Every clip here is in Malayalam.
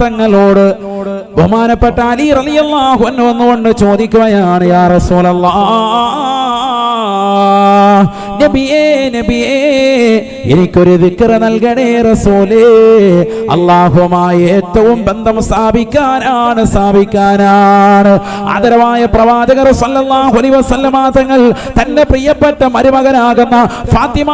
തങ്ങളോട് ബഹുമാനപ്പെട്ട അലി റളിയല്ലാഹു അൻഹു വന്നുകൊണ്ട് ചോദിക്കുകയാണ് യാ റസൂലല്ലാഹ് നബിയേ നബിയേ എനിക്കൊരു വിക്ര നൽകണേ റസൂലേ. അള്ളാഹുമായി ഏറ്റവും ബന്ധം സ്ഥാപിക്കാനാണ് സ്ഥാപിക്കാനാണ്. ആദരവായ പ്രവാചകർ സല്ലല്ലാഹു അലൈഹി വസല്ലമ തങ്ങൾ തന്റെ പ്രിയപ്പെട്ട മരുമകനാകുന്ന ഫാത്തിമ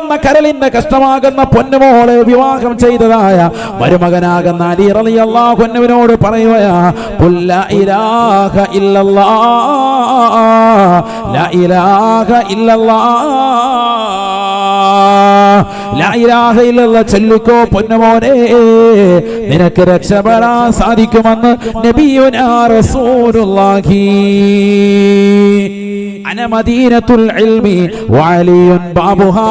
എന്ന കരളിന്റെ കഷ്ടമാകുന്ന പൊന്നുമോളെ വിവാഹം ചെയ്തതായ മരുമകനാകുന്ന അലി റളിയല്ലാഹു അൻഹുവിനോട് പറയുകയാ ഇലാഹ ഇല്ലല്ലാ ലാ ഇലാഹ ഇല്ലല്ലാഹ്. ലാ ഇലാഹ ഇല്ലല്ലാഹ്. ചൊല്ലിക്കോ പൊന്നുമോനെ. നിനക്ക് രക്ഷപ്പെടാൻ സാധിക്കുമെന്ന് നബിയുനാ റസൂലുള്ളാഹി. അന മദീനത്തുൽ ഇൽമി വഅലിയുൻ ബാബുഹാ.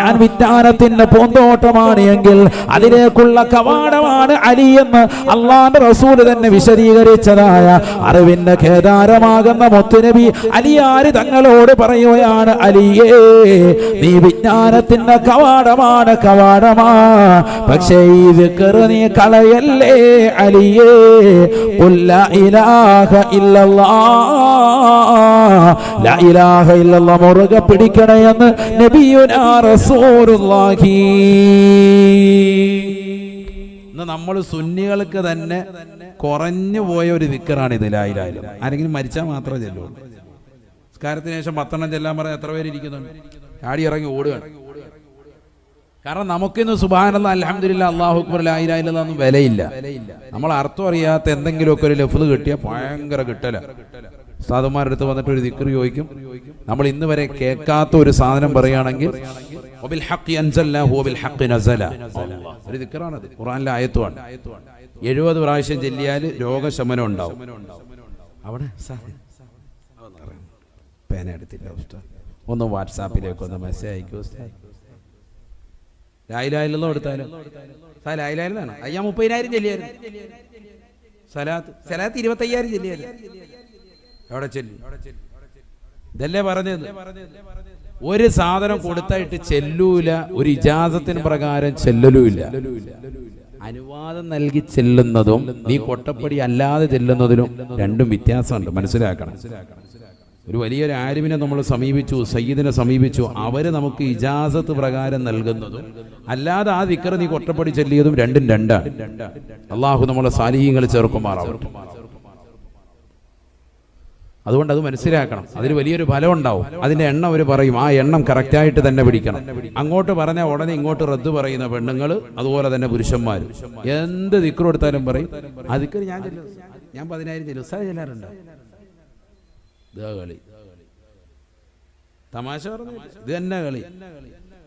ഞാൻ വിജ്ഞാനത്തിന്റെ പൂന്തോട്ടമാണ് എങ്കിൽ അതിലേക്കുള്ള കവാടമാണ് അലി എന്ന് അള്ളാന്റെ റസൂൽ തന്നെ വിശദീകരിച്ചതായ അറിവിന്റെ കേദാരമാകുന്ന മുത്തുനബി അലിയാര് തങ്ങളോട് പറയുകയാണ് അലിയേ നീ വിജ്ഞാനത്തിന്റെ കവാടമാണ് കവാടമാ. പക്ഷേ ഈ വിക്കറ് നീ കളയല്ലേ അലിയേ? ഇല്ലല്ലാ. ഇലാഹ ഇല്ലല്ലാഹ് മുറുകെ പിടിക്കണേ എന്ന് നബിയുനാ റസൂലുള്ളാഹി നമ്മൾ സുന്നികൾക്ക് തന്നെ കുറഞ്ഞു പോയ ഒരു ദിക്കറാണ് ഇത് ലായിലായാലും ആരെങ്കിലും മരിച്ചാൽ മാത്രമേ ചെല്ലുള്ളൂ. നിസ്കാരത്തിന് ശേഷം പത്തെണ്ണം ചെല്ലാൻ പറയാൻ എത്ര പേര് ഇരിക്കുന്നുണ്ട് ആടി ഇറങ്ങി ഓടുകയാണ്. കാരണം നമുക്കിന്ന് സുബാനല്ല അലഹമില്ല അള്ളാഹു അക്ബർ ലായിലായില്ലെന്നൊന്നും വിലയില്ല. നമ്മൾ അർത്ഥം അറിയാത്ത എന്തെങ്കിലുമൊക്കെ ഒരു ലഫ്ല് കിട്ടിയാൽ ഭയങ്കര കിട്ടല. സാധുമാരുടെ അടുത്ത് വന്നിട്ട് ഒരു ദിക്കർ ചോദിക്കും. നമ്മൾ ഇന്ന് വരെ കേൾക്കാത്ത ഒരു സാധനം പറയുകയാണെങ്കിൽ ഒരു ദിക്കറാണത്. ഖുറാനിലെ ആയത്തുമാണ് എഴുപത് പ്രാവശ്യം ചെല്ലിയാൽ രോഗശമനം ഉണ്ടാവും. അവിടെ? പേന എടുത്തില്ല. ഒന്ന് വാട്സാപ്പിലേക്ക് ഒന്ന് മെസ്സേജ് അയക്കൂ ഉസ്താദ്. ലായിലായില്ലെന്നോ എടുത്താലും സാ ലായിലായില്ലാണ് അയ്യാ മുപ്പതിനായിരം ചെല്ലിയായിരുന്നു സലാത്ത് സലാത്ത് ഇരുപത്തയ്യായിരം ചെല്ലിയായിരുന്നു എവിടെ ചെല്ലി? ഇതല്ലേ പറഞ്ഞത്? ഒരു സാധനം കൊടുത്തായിട്ട് ചെല്ലൂല ഒരു ഇജാസത്തിന് പ്രകാരം ചെല്ലലുമില്ല അനുവാദം നൽകി ചെല്ലുന്നതും നീ കൊട്ടപ്പടി അല്ലാതെ ചെല്ലുന്നതിലും രണ്ടും വ്യത്യാസമുണ്ട്. മനസ്സിലാക്കണം. ഒരു വലിയൊരു ആരിമിനെ നമ്മൾ സമീപിച്ചു സയ്യിദിനെ സമീപിച്ചു അവർ നമുക്ക് ഇജാസത്ത് പ്രകാരം നൽകുന്നതും അല്ലാതെ ആ ദിക്കറ് നീ കൊട്ടപ്പടി ചെല്ലിയതും രണ്ടും രണ്ടാണ്. അള്ളാഹു നമ്മളെ സാലിഹ്യങ്ങൾ ചേർക്കുമാറാവട്ടെ. അതുകൊണ്ട് അത് മനസ്സിലാക്കണം. അതിന് വലിയൊരു ഫലം ഉണ്ടാവും. അതിന്റെ എണ്ണം അവർ പറയും. ആ എണ്ണം കറക്റ്റായിട്ട് തന്നെ പിടിക്കണം. അങ്ങോട്ട് പറഞ്ഞാൽ ഉടനെ ഇങ്ങോട്ട് റദ്ദ് പറയുന്ന പെണ്ണുങ്ങൾ അതുപോലെ തന്നെ പുരുഷന്മാർ എന്ത് ദിക്കർ കൊടുത്താലും പറയും. അതിക്കറി ഞാൻ ഞാൻ പതിനായിരം ഉസ്താദ് ചെല്ലാറുണ്ട്? കളി. തമാശ പറഞ്ഞു ഇത് തന്നെ കളി.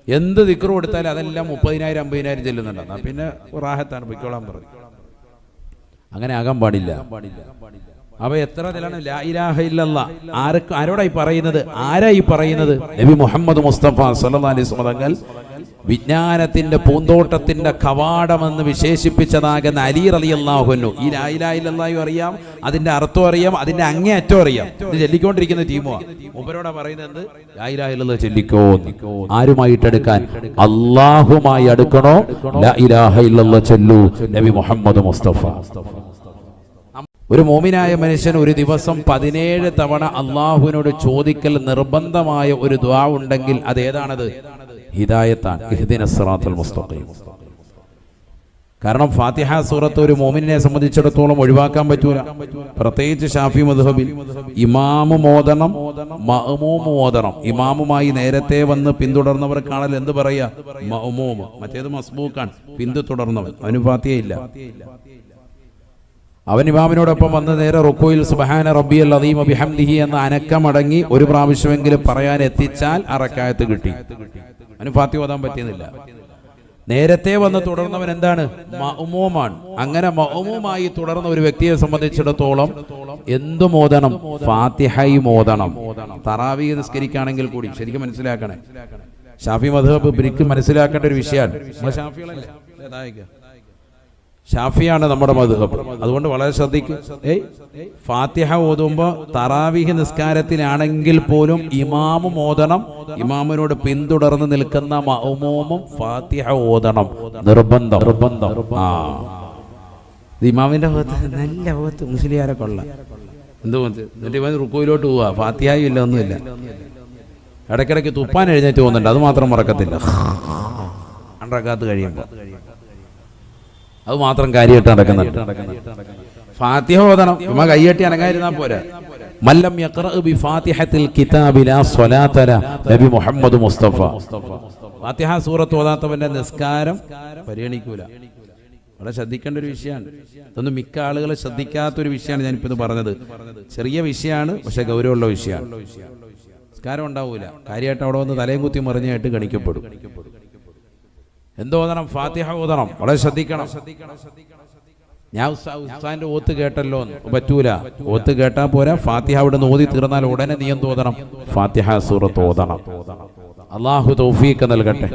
എന്ത് ദിക്കർ കൊടുത്താലും അതെല്ലാം മുപ്പതിനായിരം അമ്പതിനായിരം ചെല്ലുന്നുണ്ട്. പിന്നെ റാഹത്താണ്. പൊയ്ക്കോളാൻ പറഞ്ഞു. അങ്ങനെ ആകാൻ പാടില്ല പാടില്ല. അവ എത്ര നിലാണ് ലാ ഇലാഹ ഇല്ലല്ല. ആർക്ക് ആരോടായി പറയുന്നത്? ആരായി പറയുന്നത്? നബി മുഹമ്മദ് മുസ്തഫ വസല്ലം തങ്ങൾ വിജ്ഞാനത്തിന്റെ പൂന്തോട്ടത്തിന്റെ കവാടമെന്ന് വിശേഷിപ്പിച്ചതാകുന്ന അലി റളിയല്ലാഹു ഈ ലാ ഇലാഹ അറിയാം അതിന്റെ അർത്ഥം അറിയാം അതിന്റെ അങ്ങേയറ്റം അറിയാം. ഇത് ചൊല്ലിക്കൊണ്ടിരിക്കുന്ന ടീമോ മൂപ്പരോടാ പറയുന്നത് ലാ ഇലാഹ ഇല്ലല്ലാഹ് ചൊല്ലിക്കോ ആരുമായിട്ട് എടുക്കാൻ അള്ളാഹുമായി അടുക്കണോ? ലാ ഇലാഹ ഇല്ലല്ലാഹ് ചൊല്ലു. നബി മുഹമ്മദ് മുസ്തഫ. ഒരു മോമിനായ മനുഷ്യൻ ഒരു ദിവസം പതിനേഴ് തവണ അള്ളാഹുവിനോട് ചോദിക്കൽ നിർബന്ധമായ ഒരു ദ്വാ ഉണ്ടെങ്കിൽ അത് ഏതാണത്? മുസ്തഖീം. കാരണം ഫാത്തിഹ സൂറത്ത് ഒരു മോമിനെ സംബന്ധിച്ചിടത്തോളം ഒഴിവാക്കാൻ പറ്റൂല. പ്രത്യേകിച്ച് ഷാഫി മദ്ഹബിൽ ഇമാമു മോദനം മഹമൂമ് മോദനം. ഇമാമുമായി നേരത്തെ വന്ന് പിന്തുടർന്നവർക്കാണല്ലോ എന്ത് പറയാ? മഹമൂമ് മറ്റേത് മസ്ബൂക്കാണ്. പിന്തുടർന്നവൻ. അവന് ഫാത്തിഹയില്ല അവൻ ഇമാമിനോടൊപ്പം വന്ന് നേരെ റുക്കോയിൽ സുബഹാന റബ്ബി റബ്ബിയൽ അദീം ബിഹംദിഹി എന്ന അനക്കമടങ്ങി ഒരു പ്രാവശ്യമെങ്കിലും പറയാൻ എത്തിച്ചാൽ അറക്കായത്ത് കിട്ടി. അവന് ഫാത്തി ഓതാൻ പറ്റിയതില്ല. നേരത്തെ വന്ന് തുടർന്നവൻ എന്താണ്? മഹുമോമാണ് അങ്ങനെ മഅമൂമായി തുടർന്ന ഒരു വ്യക്തിയെ സംബന്ധിച്ചിടത്തോളം എന്തു മോദനം? ഫാത്തിഹൈ മോദണം തറാവി നിസ്കരിക്കുകയാണെങ്കിൽ കൂടി ശരിക്കും മനസ്സിലാക്കണേ. ഷാഫി മധുബ് ബ്രിക്ക് മനസ്സിലാക്കേണ്ട ഒരു വിഷയമാണ്. ഷാഫികളല്ലേ? ഷാഫിയാണ് നമ്മുടെ മധുഹബ്. അതുകൊണ്ട് വളരെ ശ്രദ്ധിക്കും. ഏയ് ഫാത്തിഹ ഓതുമ്പോൾ തറാവിഹ് നിസ്കാരത്തിലാണെങ്കിൽ പോലും ഇമാമും ഓതണം ഇമാമിനോട് പിന്തുടർന്ന് നിൽക്കുന്ന മഹുമോമും ഫാത്തിഹ ഓതണം. നിർബന്ധം. നിർബന്ധം. ആ. ഇമാമിന്റെ ഭാഗത്ത് നല്ല ഭാഗത്ത് മുസ്ലിയാരെ കൊള്ളാം. എന്ത് എന്നിട്ട് റുക്കോയിലോട്ട് പോവാ. ഫാത്തിഹായും ഇല്ല ഒന്നുമില്ല. ഇടയ്ക്കിടയ്ക്ക് തുപ്പാൻ എഴുന്നേറ്റ് പോകുന്നുണ്ട്. അത് മാത്രം മറക്കത്തില്ല. രണ്ടരക്കാത്ത് കഴിയുമ്പോൾ അത് മാത്രം കാര്യമായിട്ട് നടക്കുന്നുണ്ട്. ഫാത്തിഹ ഓതണം. ഉമ്മ കയ്യട്ടി അനങ്ങാതിരുന്നാ പോരാ. മല്ലം ബി ഫാത്തിഹത്തിൽ കിതാബില സ്വലാത്തല നബി മുഹമ്മദ് മുസ്തഫ. ഫാത്തിഹ സൂറത്ത് ഓതാത്തവന്റെ നിസ്കാരം പരിഗണിക്കൂല. വളരെ ശ്രദ്ധിക്കേണ്ട ഒരു വിഷയമാണ്. ഇതൊന്നും മിക്ക ആളുകൾ ശ്രദ്ധിക്കാത്ത ഒരു വിഷയമാണ് ഞാനിപ്പോൾ ഇത് പറഞ്ഞത്. ചെറിയ വിഷയമാണ് പക്ഷെ ഗൗരവമുള്ള വിഷയമാണ്. നിസ്കാരം ഉണ്ടാവൂല. കാര്യമായിട്ട് അവിടെ വന്ന് തലയും കുത്തി മറിഞ്ഞായിട്ട് ഗണിക്കപ്പെടും. എന്തോതണം ഫാത്തിഹ ഓതണം. വളരെ ശ്രദ്ധിക്കണം. ഞാൻ ഉസ്താ- ഉസ്താദിന്റെ ഓത്ത് കേട്ടല്ലോ. പറ്റൂല. ഓത്ത് കേട്ടാ പോരാ ഫാത്തിഹ അവിടെ നിന്ന് ഓതി തീർന്നാൽ ഉടനെ നീ എന്ത് ഓതണം? ഫാത്തിഹ സൂറത്ത് ഓതണം. അള്ളാഹു തൗഫീഖ് നൽകട്ടെ.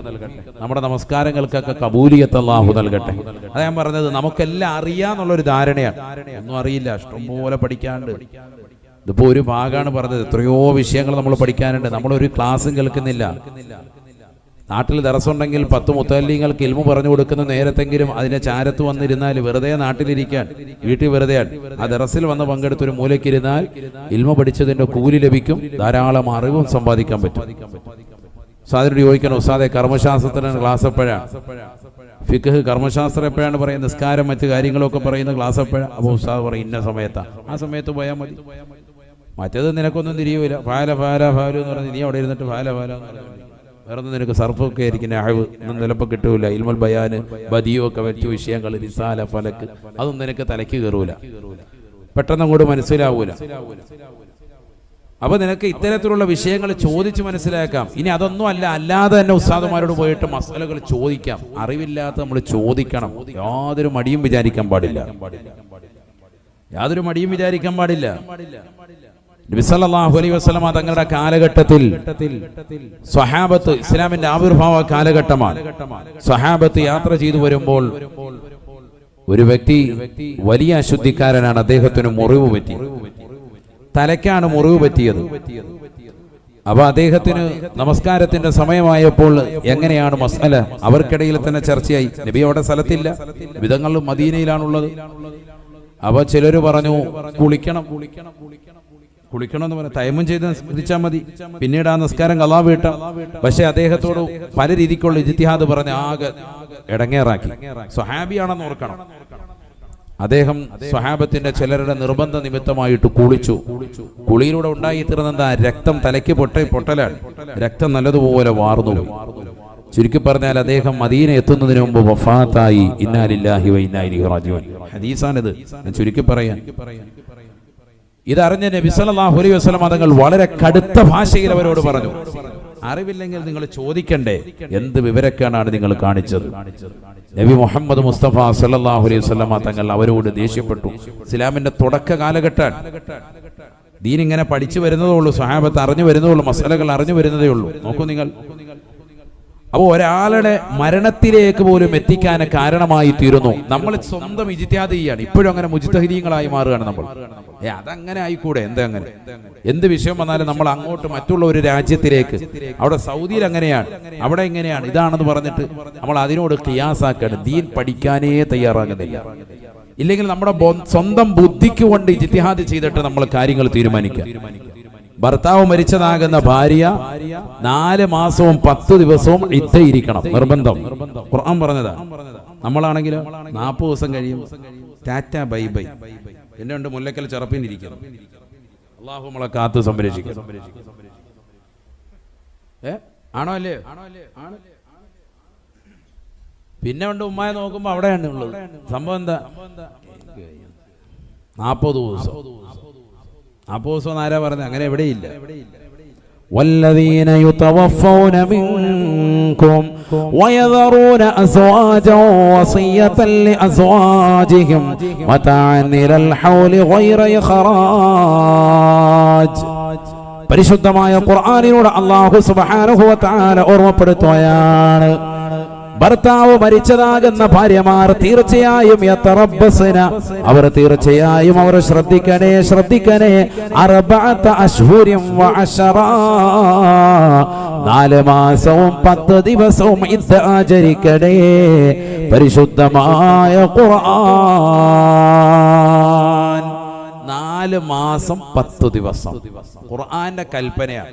നമ്മുടെ നമസ്കാരങ്ങൾക്കൊക്കെ കബൂലിയത്ത് അള്ളാഹു നൽകട്ടെ. അതാ ഞാൻ പറഞ്ഞത് നമുക്കെല്ലാം അറിയാന്നുള്ളൊരു ധാരണയാണ്. ഒന്നും അറിയില്ല ഇഷ്ടംപോലെ പഠിക്കാണ്ട് ഇതിപ്പോ ഒരു ഭാഗമാണ് പറഞ്ഞത് എത്രയോ വിഷയങ്ങൾ നമ്മൾ പഠിക്കാനുണ്ട്. നമ്മളൊരു ക്ലാസ്സും കേൾക്കുന്നില്ല. നാട്ടിൽ ദറസുണ്ടെങ്കിൽ പത്ത് മുത്തല്ലീങ്ങൾക്ക് ഇൽമു പറഞ്ഞു കൊടുക്കുന്ന നേരത്തെങ്കിലും അതിനെ ചാരത്ത് വന്നിരുന്നാൽ വെറുതെ നാട്ടിലിരിക്കാൻ വീട്ടിൽ വെറുതെ ആ ദറസിൽ വന്ന് പങ്കെടുത്തൊരു മൂലയ്ക്കിരുന്നാൽ ഇൽമ പഠിച്ചതിന്റെ കൂലി ലഭിക്കും ധാരാളം അറിവും സമ്പാദിക്കാൻ പറ്റും. സാധനോട് ചോദിക്കണം ഉസാദെ കർമ്മശാസ്ത്രത്തിന് ക്ലാസ് എപ്പോഴാണ് ഫിഖ് കർമ്മശാസ്ത്രം എപ്പോഴാണ് പറയുന്നത്? നിസ്കാരം മറ്റു കാര്യങ്ങളൊക്കെ പറയുന്ന ക്ലാസ് എപ്പോഴാണ് അപ്പോൾ ഉസ്താദ് പറയും ഇന്ന സമയത്താണ് ആ സമയത്ത് പോയാൽ മതി. മറ്റേത് നിനക്കൊന്നും തിരിയൂല. ഫാല ഫാല ഫാലു എന്ന് പറഞ്ഞ് നീ അവിടെ ഇരുന്നിട്ട് ഫാല ഫാല എന്ന് പറഞ്ഞു. വേറെ നിനക്ക് സർഫൊക്കെ ആയിരിക്കുന്ന അഹവ് ഒന്നും ചിലപ്പോൾ കിട്ടൂല. ഇൽമൽ ബയാന് ബദിയൊക്കെ മറ്റു വിഷയങ്ങൾ റിസാല ഫലക്ക് അതൊന്നും നിനക്ക് തലയ്ക്ക് കയറൂല പെട്ടെന്ന് അങ്ങോട്ട് മനസ്സിലാവൂല. അപ്പൊ നിനക്ക് ഇത്തരത്തിലുള്ള വിഷയങ്ങൾ ചോദിച്ച് മനസ്സിലാക്കാം. ഇനി അതൊന്നും അല്ല അല്ലാതെ തന്നെ ഉസ്താദുമാരോട് പോയിട്ട് മസാലകൾ ചോദിക്കാം. അറിവില്ലാത്ത നമ്മൾ ചോദിക്കണം. യാതൊരു മടിയും വിചാരിക്കാൻ പാടില്ല. യാതൊരു മടിയും വിചാരിക്കാൻ പാടില്ല. വസല്ലമ തങ്ങളുടെ കാലഘട്ടത്തിൽ സ്വഹാബത്ത് ഇസ്ലാമിന്റെ ആവിർഭാവ കാലഘട്ടമാണ്. സ്വഹാബത്ത് യാത്ര ചെയ്തു വരുമ്പോൾ ഒരു വ്യക്തി വലിയ അശുദ്ധിക്കാരനാണ് അദ്ദേഹത്തിന് മുറിവ് പറ്റി. തലയ്ക്കാണ് മുറിവ് പറ്റിയത്. അപ്പൊ അദ്ദേഹത്തിന് നമസ്കാരത്തിന്റെ സമയമായപ്പോൾ എങ്ങനെയാണ് മസ്അല അവർക്കിടയിൽ തന്നെ ചർച്ചയായി. നബി അവിടെ സ്ഥലത്തില്ല. വിധങ്ങൾ മദീനയിലാണുള്ളത്. അപ്പൊ ചിലര് പറഞ്ഞു കുളിക്കണം കുളിക്കണം കുളിക്കണം. എന്ന് പറഞ്ഞ തയമം ചെയ്ത് നിസ്കരിച്ചാൽ മതി. പിന്നീട് ആ നിസ്കാരം കലാ വീട്ട പക്ഷെ അദ്ദേഹത്തോട് പല രീതിക്കുള്ള ഇജിത്തിഹാദ് പറഞ്ഞ് ആകെ ഇടങ്ങേറാക്കി. സ്വഹാബിയാണെന്ന് ഓർക്കണം. അദ്ദേഹം സ്വഹാബത്തിന്റെ ചിലരുടെ നിർബന്ധ നിമിത്തമായിട്ട് കുളിച്ചു. കുളിയിലൂടെ ഉണ്ടായിത്തീർന്ന രക്തം തലയ്ക്ക് പൊട്ട പൊട്ടലാണ്. രക്തം നല്ലതുപോലെ വാർന്നു ചുരുക്കി പറഞ്ഞാൽ അദ്ദേഹം മദീന എത്തുന്നതിന് മുമ്പ് വഫാത്തായി. ഇന്നാലില്ലാഹി വ ഇന്നാ ഇലൈഹി റാജിഊൻ. ഹദീസാണിത്. ഞാൻ ചുരുക്കി പറയാൻ. ഇതറിഞ്ഞ നബി സല്ലല്ലാഹു അലൈഹി വസല്ലം തങ്ങൾ വളരെ കടുത്ത ഭാഷയിൽ അവരോട് പറഞ്ഞു. അറിവില്ലെങ്കിൽ നിങ്ങൾ ചോദിക്കണ്ടേ? എന്ത് വിവരക്കേടാണ് നിങ്ങൾ കാണിച്ചത്? നബി മുഹമ്മദ് മുസ്തഫ സല്ലല്ലാഹു അലൈഹി വസല്ലം തങ്ങൾ അവരോട് ദേഷ്യപ്പെട്ടു. ഇസ്ലാമിന്റെ തുടക്ക കാലഘട്ടം. ദീൻ ഇങ്ങനെ പഠിച്ചു വരുന്നതേ ഉള്ളൂ സ്വഹാബത്ത് അറിഞ്ഞു വരുന്നതേ ഉള്ളൂ മസലകൾ അറിഞ്ഞു വരുന്നതേ ഉള്ളൂ. നോക്കൂ നിങ്ങൾ. അപ്പോൾ ഒരാളുടെ മരണത്തിലേക്ക് പോലും എത്തിക്കാൻ കാരണമായി തീരുന്നു. നമ്മൾ സ്വന്തം ഇജിത്യാദ് ഇപ്പോഴും അങ്ങനെ മുജിത്തഹിദീങ്ങളായി മാറുകയാണ് നമ്മൾ. ഏ അതങ്ങനെ ആയിക്കൂടെ? എന്താ അങ്ങനെ? എന്ത് വിഷയം വന്നാലും നമ്മൾ അങ്ങോട്ട് മറ്റുള്ള ഒരു രാജ്യത്തിലേക്ക്. അവിടെ സൗദിയിൽ അങ്ങനെയാണ്. അവിടെ എങ്ങനെയാണ് ഇതാണെന്ന് പറഞ്ഞിട്ട് നമ്മൾ അതിനോട് ക്ലിയാസാക്കാണ് ദീൻ പഠിക്കാനേ തയ്യാറാകുന്നില്ല. ഇല്ലെങ്കിൽ നമ്മുടെ സ്വന്തം ബുദ്ധിക്ക് കൊണ്ട് ഇജിത്യാദി ചെയ്തിട്ട് നമ്മൾ കാര്യങ്ങൾ തീരുമാനിക്കുക. ഭർത്താവ് മരിച്ചതാകുന്ന ഭാര്യ നാല് മാസവും പത്ത് ദിവസവും ഇരിക്കണം നിർബന്ധം. ഖുർആൻ പറഞ്ഞതാ. നമ്മളാണെങ്കിൽ നാൽപ്പത് ദിവസം കഴിയും. Tata bye bye. എന്നെ ഉണ്ട് മുല്ലക്കൽ ചെറുപ്പിനിരിക്കണം അള്ളാഹു നമ്മളെ കാത്ത് സംരക്ഷിക്കും. ആണോ അല്ലേ? പിന്നെ ഉണ്ട് ഉമ്മായ നോക്കുമ്പോ അവിടെയാണ് ഉള്ളത്. സംഭവം എന്താ? നാപ്പത് ദിവസം. നാൽപ്പത് ദിവസം ആരാ പറഞ്ഞത് അങ്ങനെ എവിടെയില്ല والذين يتوفون منكم ويذرون أزواجا وصية لأزواجهم متاعا إلى الحول غير إخراج പരിശുദ്ധമായ ഖുർആാനിലൂടെ അള്ളാഹു സുബ്ഹാനഹു വ തആല ഓർമ്മപ്പെടുത്തുകയാണ് ഭർത്താവ് മരിച്ചതാകുന്ന ഭാര്യമാർ തീർച്ചയായും യത്തറബ്ബസ്ന അവർ തീർച്ചയായും അവർ ശ്രദ്ധിക്കണേ ശ്രദ്ധിക്കണേ. അറബാത്ത അശ്വര്യം നാല് മാസവും പത്ത് ദിവസവും ഇത് ആചരിക്കണേ. പരിശുദ്ധമായ ഖുർആൻ. നാല് മാസം പത്ത് ദിവസം. ഖുർആന്റെ കൽപ്പനയാണ്?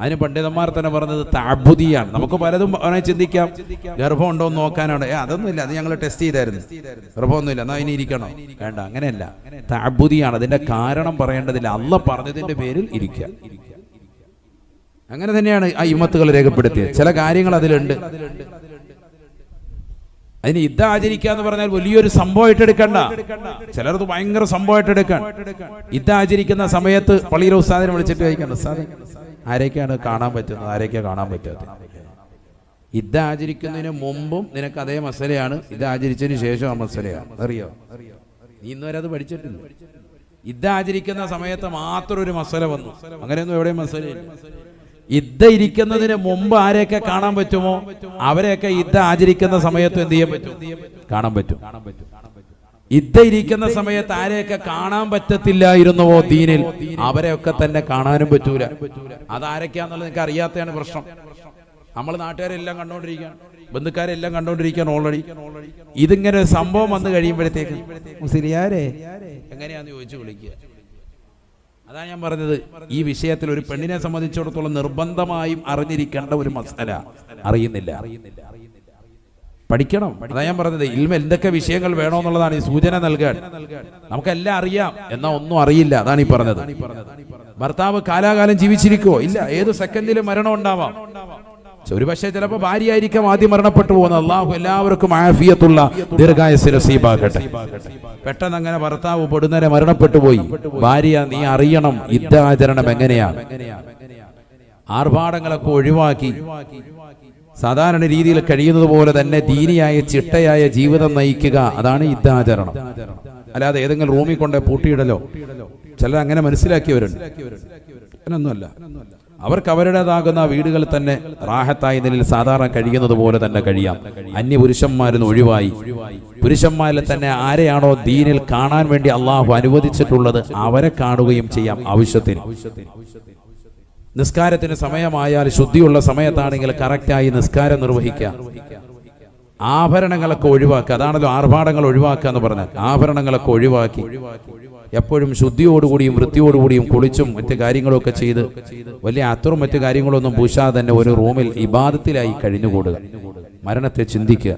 അതിന് പണ്ഡിതന്മാർ തന്നെ പറഞ്ഞത് താബുദിയാണ് നമുക്ക് പലതും ചിന്തിക്കാം. ഗർഭം ഉണ്ടോ എന്ന് നോക്കാനാണ്. ഏ അതൊന്നുമില്ല. അത് ഞങ്ങൾ ടെസ്റ്റ് ചെയ്തായിരുന്നു. ഗർഭമൊന്നുമില്ല. എന്നാ ഇനി ഇരിക്കണോ? വേണ്ട അങ്ങനെയല്ല. താബുദിയാണ് അതിന്റെ കാരണം പറയേണ്ടതില്ല. അല്ല പറഞ്ഞതിന്റെ പേരിൽ ഇരിക്കുക അങ്ങനെ തന്നെയാണ് ആ ഇമത്തുകൾ രേഖപ്പെടുത്തിയത്. ചില കാര്യങ്ങൾ അതിലുണ്ട്. അതിന് യുദ്ധം ആചരിക്കുക എന്ന് പറഞ്ഞാൽ വലിയൊരു സംഭവമായിട്ട് എടുക്കണ്ട. ചിലർക്ക് ഭയങ്കര സംഭവമായിട്ട് എടുക്കാൻ. യുദ്ധം ആചരിക്കുന്ന സമയത്ത് പള്ളിയിലെ ഉസ്താദിനെ വിളിച്ചിട്ട് കഴിക്കണം ഉസ്താദ് ആരൊക്കെയാണ് കാണാൻ പറ്റുന്നത്? ആരൊക്കെയാണ് കാണാൻ പറ്റാത്തത്? ഇത് ആചരിക്കുന്നതിന് മുമ്പും നിനക്ക് അതേ മസലയാണ്. ഇത് ആചരിച്ചതിന് ശേഷം ആ മസലയാണ്. അറിയോ? നീ ഇന്നുവരെ അത് പഠിച്ചിട്ടില്ല. ഇത് ആചരിക്കുന്ന സമയത്ത് മാത്രം ഒരു മസല വന്നു. അങ്ങനെയൊന്നും എവിടെയും മസലയില്ല. യുദ്ധ ഇരിക്കുന്നതിന് മുമ്പ് ആരെയൊക്കെ കാണാൻ പറ്റുമോ? അവരെയൊക്കെ യുദ്ധ ആചരിക്കുന്ന സമയത്ത് എന്ത് ചെയ്യാൻ പറ്റും? കാണാൻ പറ്റും. യുദ്ധ ഇരിക്കുന്ന സമയത്ത് ആരെയൊക്കെ കാണാൻ പറ്റത്തില്ലായിരുന്നുവോ ദീനിൽ? അവരെയൊക്കെ തന്നെ കാണാനും പറ്റൂല. അതാരൊക്കെയാന്നുള്ളത് നിങ്ങൾക്ക് അറിയാത്തതാണ് പ്രശ്നം. നമ്മൾ നാട്ടുകാരെല്ലാം കണ്ടോണ്ടിരിക്കുകയാണ്. ബന്ധുക്കാരെല്ലാം കണ്ടോണ്ടിരിക്കുകയാണ് ഓൾറെഡി ഇതിങ്ങനെ ഒരു സംഭവം വന്നു കഴിയുമ്പോഴത്തേക്ക് എങ്ങനെയാന്ന് ചോദിച്ചു വിളിക്കുക? അതാണ് ഞാൻ പറഞ്ഞത്. ഈ വിഷയത്തിൽ ഒരു പെണ്ണിനെ സംബന്ധിച്ചിടത്തോളം നിർബന്ധമായും അറിഞ്ഞിരിക്കേണ്ട ഒരു മസല. അറിയുന്നില്ല. പഠിക്കണം. അതാ ഞാൻ പറഞ്ഞത്. ഇൽമ എന്തൊക്കെ വിഷയങ്ങൾ വേണമെന്നുള്ളതാണ് ഈ സൂചന നൽകാൻ. നമുക്കെല്ലാം അറിയാം. എന്നാ ഒന്നും അറിയില്ല. അതാണ് ഈ പറഞ്ഞത്. ഭർത്താവ് കാലാകാലം ജീവിച്ചിരിക്കുവോ? ഇല്ല. ഏത് സെക്കൻഡിലും മരണം ഉണ്ടാവാം ഒരു പക്ഷേ ചിലപ്പോൾ ഭാര്യ ആയിരിക്കാം ആദ്യം മരണപ്പെട്ടു പോകുന്നത്. അള്ളാഹു എല്ലാവർക്കും ആഫിയത്തുള്ള ദീർഘായസ് നസീബാകട്ടെ. പെട്ടെന്ന് അങ്ങനെ ഭർത്താവ് പൊടുന്നേരെ മരണപ്പെട്ടു പോയി. ഭാര്യ നീ അറിയണം യുദ്ധാചരണം എങ്ങനെയാണ്? ആർഭാടങ്ങളൊക്കെ ഒഴിവാക്കി. സാധാരണ രീതിയിൽ കഴിയുന്നത് പോലെ തന്നെ ദീനിയായ ചിട്ടയായ ജീവിതം നയിക്കുക. അതാണ് യുദ്ധാചരണം അല്ലാതെ ഏതെങ്കിലും റൂമിൽ കൊണ്ട് പൂട്ടിയിടലോ? ചിലർ അങ്ങനെ മനസ്സിലാക്കിയവരുണ്ട്. അങ്ങനൊന്നുമല്ല അവർക്ക് അവരുടേതാകുന്ന വീടുകളിൽ തന്നെ റാഹത്തായ നിലയിൽ സാധാരണ കഴിയുന്നത് പോലെ തന്നെ കഴിയാം. അന്യ പുരുഷന്മാരിൽ നിന്ന് ഒഴിവായി. പുരുഷന്മാരിൽ തന്നെ ആരെയാണോ ദീനിൽ കാണാൻ വേണ്ടി അള്ളാഹു അനുവദിച്ചിട്ടുള്ളത് അവരെ കാണുകയും ചെയ്യാം ആവശ്യത്തിന്. നിസ്കാരത്തിന് സമയമായാൽ ശുദ്ധിയുള്ള സമയത്താണെങ്കിൽ കറക്റ്റായി നിസ്കാരം നിർവഹിക്കുക ആഭരണങ്ങളൊക്കെ ഒഴിവാക്കുക. അതാണല്ലോ ആർഭാടങ്ങൾ ഒഴിവാക്കുക എന്ന് പറഞ്ഞാൽ ആഭരണങ്ങളൊക്കെ ഒഴിവാക്കി. എപ്പോഴും ശുദ്ധിയോടുകൂടിയും വൃത്തിയോടുകൂടിയും കുളിച്ചും മറ്റു കാര്യങ്ങളൊക്കെ ചെയ്ത് വലിയ അത്തറും മറ്റു കാര്യങ്ങളൊന്നും പൂശാതെ തന്നെ ഒരു റൂമിൽ ഇബാദത്തിലായി കഴിഞ്ഞുകൂടുക. മരണത്തെ ചിന്തിക്കുക.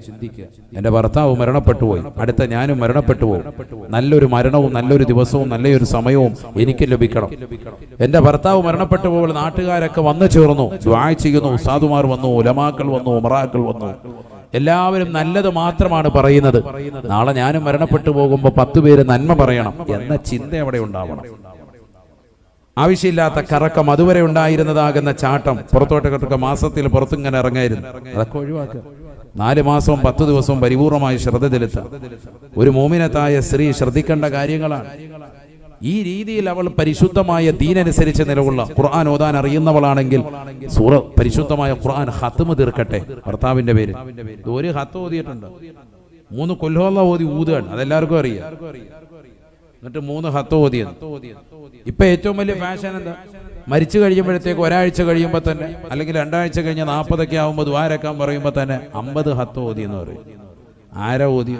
എന്റെ ഭർത്താവ് മരണപ്പെട്ടു പോയി. അടുത്ത ഞാനും മരണപ്പെട്ടു പോകും. നല്ലൊരു മരണവും നല്ലൊരു ദിവസവും നല്ലൊരു സമയവും എനിക്ക് ലഭിക്കണം. എന്റെ ഭർത്താവ് മരണപ്പെട്ടു പോകുമ്പോൾ നാട്ടുകാരൊക്കെ വന്നു ചേർന്നു. ചെയ്യുന്നു. സാധുമാർ വന്നു ഉലമാക്കൾ വന്നു ഉമറാക്കൾ വന്നു. എല്ലാവരും നല്ലത് മാത്രമാണ് പറയുന്നത്. നാളെ ഞാനും മരണപ്പെട്ടു പോകുമ്പോൾ പത്ത് പേര് നന്മ പറയണം എന്ന ചിന്ത അവിടെ ഉണ്ടാവണം. ആവശ്യമില്ലാത്ത കറക്കം അതുവരെ ഉണ്ടായിരുന്നതാകുന്ന ചാട്ടം പുറത്തോട്ടൊക്കെ മാസത്തിൽ പുറത്തിങ്ങനെ ഇറങ്ങായിരുന്നു. അതൊക്കെ ഒഴിവാക്കുക. നാല് മാസവും പത്ത് ദിവസവും പരിപൂർണമായി ശ്രദ്ധ ചെലുത്തുക. ഒരു മോമിനത്തായ സ്ത്രീ ശ്രദ്ധിക്കേണ്ട കാര്യങ്ങളാണ്. ഈ രീതിയിൽ അവൾ പരിശുദ്ധമായ ദീനനുസരിച്ച് നിലകൊള്ള ഖുർആൻ ഓതാൻ അറിയുന്നവളാണെങ്കിൽ സൂറ പരിശുദ്ധമായ ഖുർആൻ ഹത്തുമ തീർക്കട്ടെ. ഭർത്താവിന്റെ പേര്. ഒരു ഹത്ത് ഓതിയിട്ടുണ്ട്. മൂന്ന് കൊല്ലോള ഓതി ഊതുകയാണ്. അതെല്ലാവർക്കും അറിയാം. എന്നിട്ട് മൂന്ന് ഹത്ത് ഓതിയത്. ഇപ്പൊ ഏറ്റവും വലിയ ഫാഷൻ എന്താ? മരിച്ചു കഴിയുമ്പോഴത്തേക്ക് ഒരാഴ്ച കഴിയുമ്പോൾ തന്നെ അല്ലെങ്കിൽ രണ്ടാഴ്ച കഴിഞ്ഞ നാൽപ്പതൊക്കെ ആകുമ്പോൾ ദ്വാരക്കാൻ പറയുമ്പോൾ തന്നെ അമ്പത് ഹത്ത് ഓതി എന്ന് പറയും. ആരാ ഓതി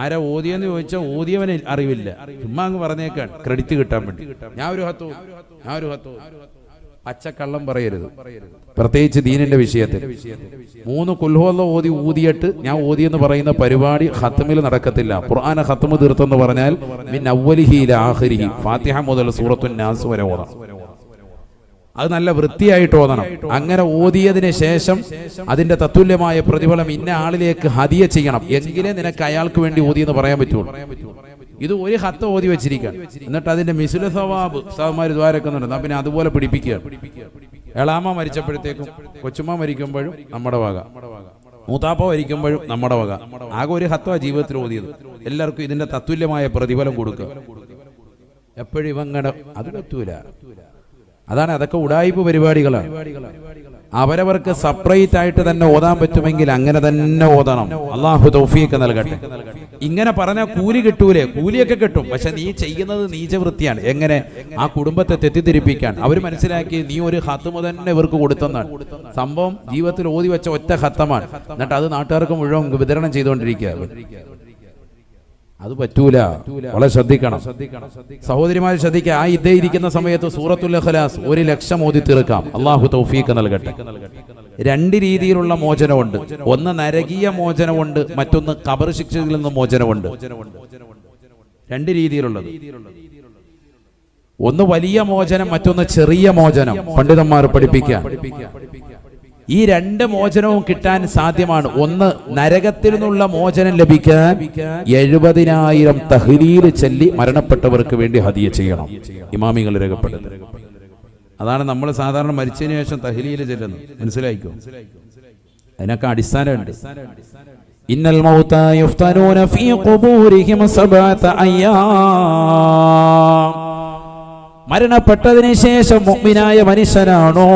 ആരാ ഓതിയെന്ന് ചോദിച്ചാൽ ഓതിയവനെ അറിവില്ല. ചുമ്മാ അങ്ങ് പറഞ്ഞേക്കാൻ ക്രെഡിറ്റ് കിട്ടാൻ വേണ്ടി. ഞാൻ ഒരു ഹത്തു. ഞാൻ ഒരു ഹത്തു. പച്ചക്കള്ളം പറയരുത്. പ്രത്യേകിച്ച് ദീനിന്റെ വിഷയത്തിൽ. മൂന്ന് കുൽഹോല്ല ഓതി ഊതിയിട്ട് ഞാൻ ഓതി എന്ന് പറയുന്ന പരിപാടി ഹത്തമിൽ നടക്കത്തില്ല. ഖുർആന ഹത്തമ് തീർത്തെന്ന് പറഞ്ഞാൽ മിൻ അവലിഹിയിൽ ആഹരിഹി ഫാത്തിഹ മുതൽ സൂറത്തു നാസ് വരെ ഓതാം. അത് നല്ല വൃത്തിയായിട്ട് ഓതണം. അങ്ങനെ ഓതിയതിന് ശേഷം അതിന്റെ തത്തുല്യമായ പ്രതിഫലം ഇന്ന ആളിലേക്ക് ഹദിയ ചെയ്യണം. എങ്കിലേ നിനക്ക് അയാൾക്ക് വേണ്ടി ഓതി എന്ന് പറയാൻ പറ്റുള്ളൂ. ഇത് ഒരു ഹത്ത ഓതി വെച്ചിരിക്കുകയാണ്. എന്നിട്ട് അതിന്റെ മിസുല സവാബ് സഹമാർ ദ്വാരക്കുന്നുണ്ട്. എന്നാ പിന്നെ അതുപോലെ പിടിപ്പിക്കുക എളാമ മരിച്ചപ്പോഴത്തേക്കും കൊച്ചുമ്മ മരിക്കുമ്പോഴും നമ്മുടെ വക. മൂത്താപ്പ മരിക്കുമ്പോഴും നമ്മുടെ വക. ആകെ ഒരു ഹത്ത ജീവിതത്തിൽ ഓതിയത്. എല്ലാവർക്കും ഇതിന്റെ തത്തുല്യമായ പ്രതിഫലം കൊടുക്കുക. എപ്പോഴും ഇവങ്ങടെ അത് പറ്റൂല. അതാണ് അതൊക്കെ ഉടായ്പ പരിപാടികളാണ്. അവരവർക്ക് സെപ്പറേറ്റ് ആയിട്ട് തന്നെ ഓതാൻ പറ്റുമെങ്കിൽ അങ്ങനെ തന്നെ ഓതണം. അള്ളാഹു തൗഫീഖ് നൽകട്ടെ. ഇങ്ങനെ പറഞ്ഞാൽ കൂലി കിട്ടൂലേ? കൂലിയൊക്കെ കിട്ടും. പക്ഷെ നീ ചെയ്യുന്നത് നീചവൃത്തിയാണ്. എങ്ങനെ? ആ കുടുംബത്തെ തെറ്റിദ്ധരിപ്പിക്കാൻ. അവർ മനസ്സിലാക്കി നീ ഒരു ഹത്തുമ തന്നെ ഇവർക്ക് കൊടുത്തെന്നാണ്. സംഭവം ജീവിതത്തിൽ ഓതി വെച്ച ഒറ്റ ഹത്തമാണ് എന്നിട്ട് അത് നാട്ടുകാർക്ക് മുഴുവൻ വിതരണം ചെയ്തുകൊണ്ടിരിക്കുക അത് പറ്റൂല. വളരെ ശ്രദ്ധിക്കണം. സഹോദരിമാർ ശ്രദ്ധിക്കുക. ആ ഇതേ ഇരിക്കുന്ന സമയത്ത് സൂറത്തുൽ ഇഖ്ലാസ് ഒരു ലക്ഷം ഓതി തീർക്കാം. അള്ളാഹു തൗഫീഖ് നൽകട്ടെ. രണ്ട് രീതിയിലുള്ള മോചനമുണ്ട്. ഒന്ന് നരകീയ മോചനമുണ്ട്. മറ്റൊന്ന് കബർ ശിക്ഷയിൽ നിന്ന് മോചനമുണ്ട്. രണ്ട് രീതിയിലുള്ളത്. ഒന്ന് വലിയ മോചനം മറ്റൊന്ന് ചെറിയ മോചനം. പണ്ഡിതന്മാർ പഠിപ്പിക്കുക. ഈ രണ്ട് മോചനവും കിട്ടാൻ സാധ്യമാണ്. ഒന്ന് നരകത്തിൽ നിന്നുള്ള മോചനം ലഭിക്കാൻ എഴുപതിനായിരം തഹ്ലീൽ ചൊല്ലി മരണപ്പെട്ടവർക്ക് വേണ്ടി ഹദിയ ചെയ്യണം. ഇമാമികൾ രേഖപ്പെടുന്നത് അതാണ് നമ്മൾ സാധാരണ മരിച്ചതിന് ശേഷം തഹ്ലീൽ ചെല്ലുന്നത്. മനസ്സിലായിക്കോ? അതിനൊക്കെ അടിസ്ഥാനമുണ്ട്. ഇന്നൽ മൗത യുഫ്തനൂന ഫീ ഖുബൂരിഹിം സബഅത മരണപ്പെട്ടതിന് ശേഷം മുഅ്മിനായ മനുഷ്യനാണോ?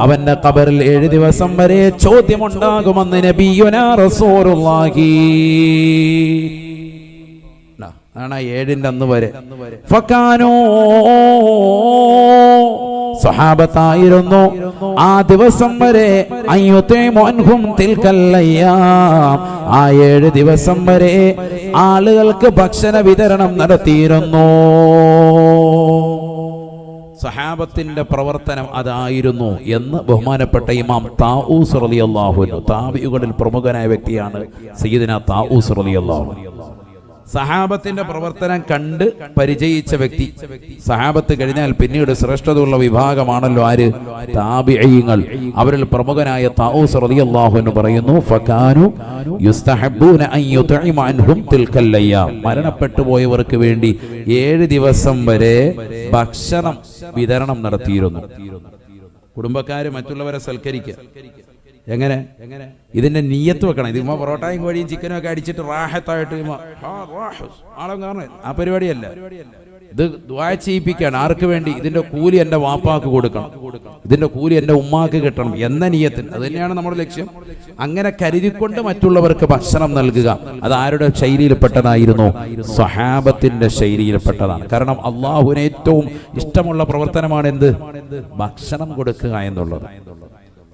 അവന്റെ കബറിൽ ഏഴ് ദിവസം വരെ ചോദ്യമുണ്ടാകുമെന്ന് നബിയുനാ റസൂലുള്ളാഹി. ആണ് ഏഴിന്റെ അന്ന് വരെ. ഫക്കാനോ സഹാബത്തായിരുന്നു. ആ ദിവസം വരെ ആ ഏഴ് ദിവസം വരെ ആളുകൾക്ക് ഭക്ഷണ വിതരണം നടത്തിയിരുന്നു. സഹാബത്തിന്റെ പ്രവർത്തനം അതായിരുന്നു എന്ന് ബഹുമാനപ്പെട്ട ഇമാം താവൂസ് റളിയല്ലാഹു അൻഹു. താബിയുകളിൽ പ്രമുഖനായ വ്യക്തിയാണ് സയ്യിദിന താവൂസ് റളിയല്ലാഹു അൻഹു. സഹാബത്തിന്റെ പ്രവർത്തനം കണ്ട് പരിചയിച്ച വ്യക്തി. സഹാബത്ത് കഴിഞ്ഞാൽ പിന്നീട് ശ്രേഷ്ഠതയുള്ള വിഭാഗമാണല്ലോ ആര്? താബിഈങ്ങൾ. അവരിൽ പ്രമുഖനായ താഊസ് റളിയല്ലാഹു എന്ന് പറയുന്നു ഫകാനു യുസ്തഹബ്ബൂന അൻ യുത്ഇമ അൻഹും തിൽക്കൽ മരണപ്പെട്ടു പോയവർക്ക് വേണ്ടി ഏഴ് ദിവസം വരെ ഭക്ഷണം വിതരണം നടത്തിയിരുന്നു. കുടുംബക്കാര് മറ്റുള്ളവരെ സൽക്കരിക്കുക. എങ്ങനെ? ഇതിന്റെ നീയത്ത് വെക്കണം. ഇത് ഇമ്മ പൊറോട്ടയും കോഴിയും ചിക്കനും ഒക്കെ അടിച്ചിട്ട് റാഹത്തായിട്ട് ഇമ്മ, ആ, ആളും പരിപാടിയല്ല. ഇത് ദ്വായ ചെയ്യിപ്പിക്കുകയാണ്. ആർക്ക് വേണ്ടി? ഇതിന്റെ കൂലി എന്റെ വാപ്പാക്ക് കൊടുക്കണം. ഇതിന്റെ കൂലി എന്റെ ഉമ്മാക്ക് കിട്ടണം. എന്ന നീയത്തിൽ അത് തന്നെയാണ് നമ്മുടെ ലക്ഷ്യം. അങ്ങനെ കരുതിക്കൊണ്ട് മറ്റുള്ളവർക്ക് ഭക്ഷണം നൽകുക. അത് ആരുടെ ശൈലിയിൽപ്പെട്ടതായിരുന്നു സ്വഹാബത്തിന്റെ ശൈലിയിൽപ്പെട്ടതാണ് കാരണം അള്ളാഹുവിന് ഏറ്റവും ഇഷ്ടമുള്ള പ്രവർത്തനമാണ് എന്ത് ഭക്ഷണം കൊടുക്കുക എന്നുള്ളത്.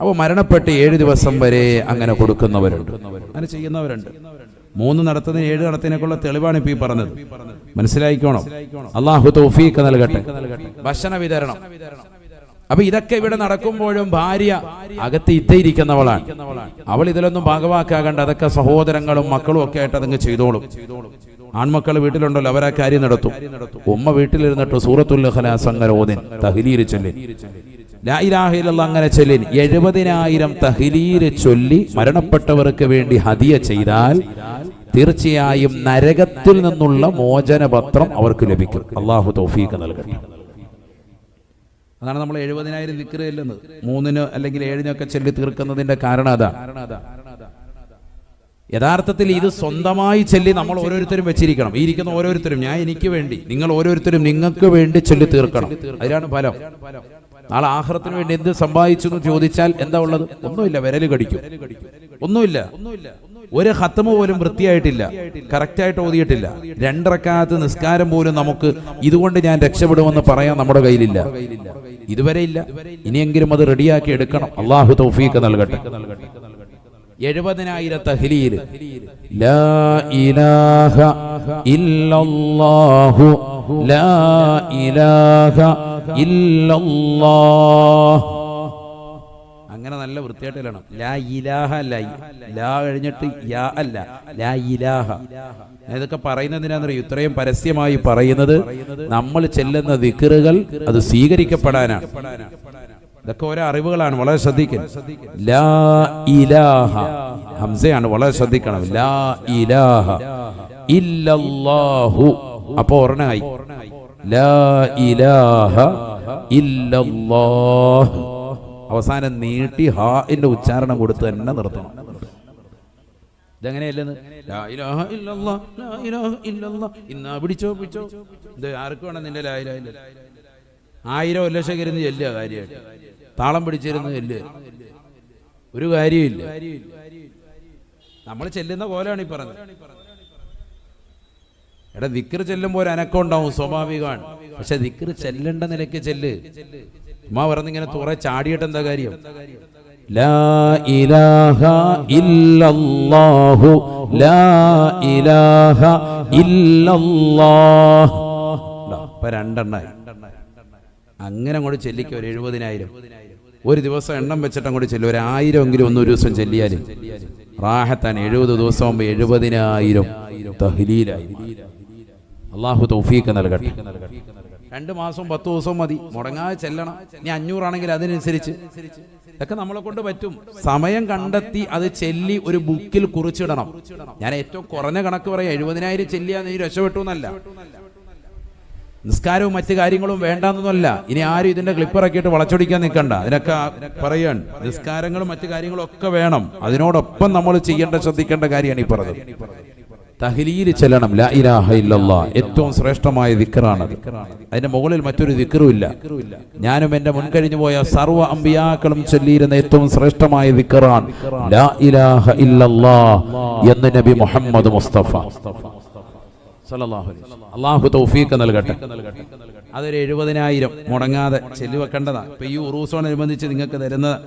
അപ്പോൾ മരണപ്പെട്ട് ഏഴ് ദിവസം വരെ അങ്ങനെ കൊടുക്കുന്നവരുണ്ട്. അങ്ങനെ ചെയ്യുന്നവരുണ്ട്. മൂന്ന് നടത്തുന്ന ഏഴ് നടത്തിനൊക്കെയുള്ള തെളിവാണ് ഇപ്പൊ ഈ പറഞ്ഞത്. മനസ്സിലായിക്കോണം. അള്ളാഹു തൗഫീഖ് നൽകട്ടെ. ഭക്ഷണ വിതരണം. അപ്പൊ ഇതൊക്കെ ഇവിടെ നടക്കുമ്പോഴും ഭാര്യ അകത്ത് ഇത്തയിരിക്കുന്നവളാണ് അവൾ ഇതിലൊന്നും ഭാഗവാക്കാകണ്ട. അതൊക്കെ സഹോദരങ്ങളും മക്കളും ഒക്കെ ആയിട്ട് അതങ്ങ് ചെയ്തോളും. ആൺമക്കൾ വീട്ടിലുണ്ടല്ലോ അവരാ കാര്യം നടത്തും. ഉമ്മ വീട്ടിലിരുന്നിട്ട് സൂറത്തുൽ ഖലാസ് അങ്ങനെ അങ്ങനെ ചൊല്ലി എഴുപതിനായിരം തഹിലീര് ചൊല്ലി മരണപ്പെട്ടവർക്ക് വേണ്ടി ഹതിയ ചെയ്താൽ തീർച്ചയായും നരകത്തിൽ നിന്നുള്ള മോചനപത്രം അവർക്ക് ലഭിക്കും. അള്ളാഹു തൗഫീഖ് നൽകട്ടെ. അതാണ് നമ്മൾ എഴുപതിനായിരം ദിക്കറ് മൂന്നിന് അല്ലെങ്കിൽ ഏഴിനൊക്കെ ചൊല്ലി തീർക്കുന്നതിന്റെ കാരണം അതാ. യഥാർത്ഥത്തിൽ ഇത് സ്വന്തമായി ചൊല്ലി നമ്മൾ ഓരോരുത്തരും വെച്ചിരിക്കണം. ഈ ഇരിക്കുന്ന ഓരോരുത്തരും ഞാൻ എനിക്ക് വേണ്ടി നിങ്ങൾ ഓരോരുത്തരും നിങ്ങൾക്ക് വേണ്ടി ചൊല്ലി തീർക്കണം. അതിനാണ് ഫലം. നാളെ ആഹ്റത്തിന് വേണ്ടി എന്ത് സമ്പാദിച്ചു എന്ന് ചോദിച്ചാൽ എന്താ ഉള്ളത്? ഒന്നുമില്ല വിരൽ കടിക്കും. ഒന്നുമില്ല. ഒരു ഹത്തമ പോലും വൃത്തിയായിട്ടില്ല. കറക്റ്റായിട്ട് ഓതിയിട്ടില്ല. രണ്ടറക്കാത്ത നിസ്കാരം പോലും നമുക്ക് ഇതുകൊണ്ട് ഞാൻ രക്ഷപ്പെടുമെന്ന് പറയാൻ നമ്മുടെ കയ്യിലില്ല. ഇതുവരെ ഇല്ല. ഇനിയെങ്കിലും അത് റെഡിയാക്കി എടുക്കണം. അള്ളാഹു തൗഫീഖ് നൽകട്ടെ. എഴുപതിനായിരം തഹ്ലീൽ ലാ ഇലാഹ ലാ ഇലാഹ അങ്ങനെ നല്ല വൃത്തിയായിട്ട് എഴുതണം ലാ ഇലാഹ ലൈ കഴിഞ്ഞിട്ട് യാ അല്ല. ലാ ഇലാഹ. ഇതൊക്കെ പറയുന്നതിനാണെന്നറിയോ ഇത്രയും പരസ്യമായി പറയുന്നത് നമ്മൾ ചെല്ലുന്ന ദിക്കറുകൾ അത് സ്വീകരിക്കപ്പെടാനാണ്. ഇതൊക്കെ ഓരോ അറിവുകളാണ്. വളരെ ശ്രദ്ധിക്കണം ലാ ഇലാഹ. ഹംസയാണ്. വളരെ ശ്രദ്ധിക്കണം. ലാ ഇലാഹ. ഇല്ലല്ലാഹു. അപ്പൊ ഒരെണ്ണമായി അവസാനം നീട്ടി ഹാ എന്റെ ഉച്ചാരണം കൊടുത്ത് തന്നെ നിർത്തണം. ഇന്നാ പിടിച്ചോ പിടിച്ചോ. ഇത് ആർക്ക് വേണം നിന്റെ ലാ ഇലാഹ ഇല്ലല്ലാഹ്? ആയിരം ഒരു ലക്ഷം കരുന്ന് ചെല്ലുക കാര്യമായിട്ട്. താളം പിടിച്ചിരുന്ന് ചെല്ല ഒരു കാര്യമില്ല നമ്മൾ ചെല്ലുന്ന പോലെയാണ് ഈ പറഞ്ഞത്. എടാ ദിക്കർ ചെല്ലുമ്പോൾ ഒരു അനക്കം ഉണ്ടാവും സ്വാഭാവികമാണ്. പക്ഷെ ദിക്കർ ചെല്ലേണ്ട നിലയ്ക്ക് ചെല്ല്. ഉമ്മ പറഞ്ഞിങ്ങനെ തുറ ചാടിയിട്ട് എന്താ കാര്യം? രണ്ടെണ്ണായി. അങ്ങനെ അങ്ങോട്ട് ചെല്ലിക്ക ഒരു എഴുപതിനായിരം. ഒരു ദിവസം എണ്ണം വെച്ചിട്ട് അങ്ങോട്ട് ചെല്ലും. ഒരു ആയിരം എങ്കിലും ഒന്ന് ദിവസം ചെല്ലിയാലും. റാഹത്താൻ എഴുപത് ദിവസം ആകുമ്പോ എഴുപതിനായിരം തഹ്ലീലായി. അള്ളാഹു തൗഫീഖ് നൽകട്ടെ. രണ്ട് മാസവും പത്ത് ദിവസവും മതി. മുടങ്ങാതെ ചെല്ലണം. ഇനി അഞ്ഞൂറാണെങ്കിൽ അതിനനുസരിച്ച്. ഇതൊക്കെ നമ്മളെ കൊണ്ട് പറ്റും. സമയം കണ്ടെത്തി അത് ചെല്ലി ഒരു ബുക്കിൽ കുറിച്ചിടണം. ഞാൻ ഏറ്റവും കുറഞ്ഞ കണക്ക് പറയാം. എഴുപതിനായിരം ചെല്ലിയാ നീ രക്ഷപ്പെട്ടു എന്നല്ല നിസ്കാരവും മറ്റു കാര്യങ്ങളും വേണ്ടാന്നൊന്നുമല്ല. ഇനി ആരും ഇതിന്റെ ക്ലിപ്പർ ഇറക്കിയിട്ട് വളച്ചൊടിക്കാൻ നിൽക്കണ്ട. അതിനൊക്കെ പറയാൻ നിസ്കാരങ്ങളും മറ്റു കാര്യങ്ങളും ഒക്കെ വേണം. അതിനോടൊപ്പം നമ്മൾ ചെയ്യേണ്ട ശ്രദ്ധിക്കേണ്ട കാര്യമാണ് ഈ പറഞ്ഞത്. തഹ്ലീൽ ചെല്ലണം. ലാ ഇലാഹ ഇല്ലല്ലാ. ഏറ്റവും ശ്രേഷ്ഠമായ ദിക്കറാണ് അതിന്റെ മുകളിൽ മറ്റൊരു ദിക്കറും ഇല്ല ഞാനും എന്റെ മുൻകഴിഞ്ഞു പോയ സർവ അമ്പിയാക്കളും ചൊല്ലിയിരുന്ന ഏറ്റവും ശ്രേഷ്ഠമായ ദിക്കറാണ്. ലാ ഇലാഹ ഇല്ലല്ലാ എന്ന് നബി മുഹമ്മദ് മുസ്തഫ. സല്ലല്ലാഹു അലൈഹി തൗഫീഖ് നൽകട്ടെ. അതൊരു എഴുപതിനായിരം മുടങ്ങാതെ ചെല്ലുവെക്കേണ്ടതാണ് ഇപ്പൊ ഈ ഉറൂസോടനുബന്ധിച്ച് നിങ്ങൾക്ക് തരുന്ന